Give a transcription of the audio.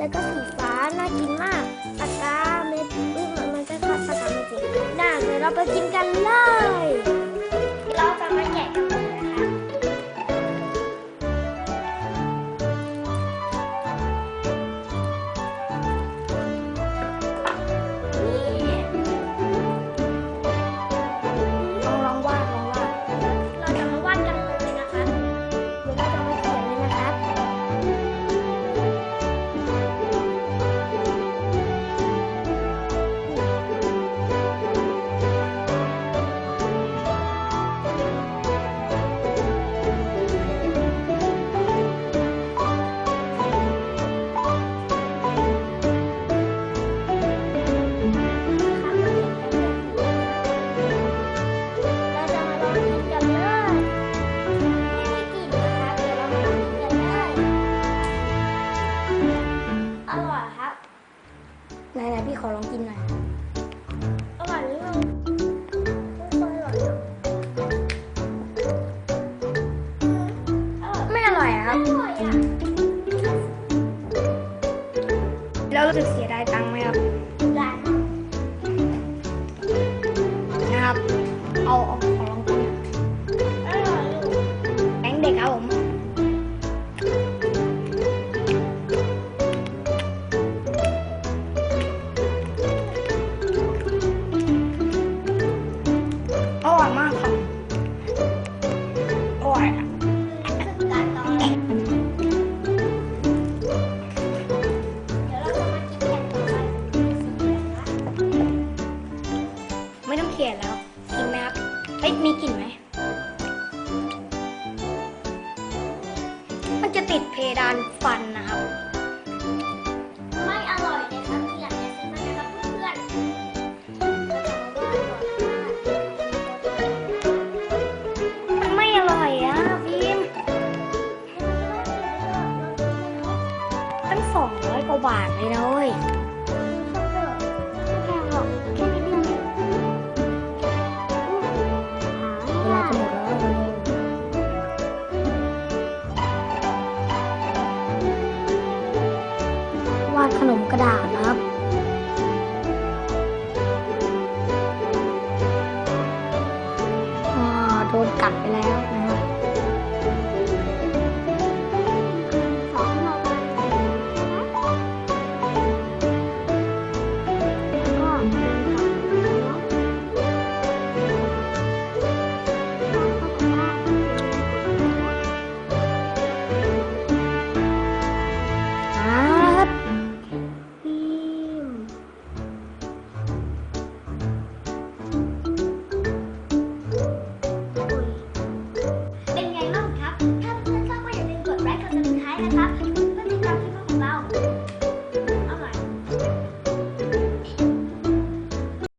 แล้วก็สีฟ้าน่ากินมากปากกาเม็ดอึ้งมันจะคาดปากกาเม็ดสีได้เดี๋ยวเราไปกินกันเลย พี่ขอลองกินหน่อยอร่อยนิดนึงไม่ค่อยอร่อยอะอร่อยไม่อร่อยอะครับ อร่อยอะแล้วรู้สึกเสีย ขียนแล้วกินไหมครับเฮ้ยมีกลิ่นไหม มันจะติดเพดานฟันนะครับ ไม่อร่อยเลยครับอยากจะซื้อมานะครับเพื่อนๆเราจะมาว่าก่อนว่ามันไม่อร่อยอะพิมพ์ตั้งสองร้อยกว่าบาทเลยนะเว้ย 开吧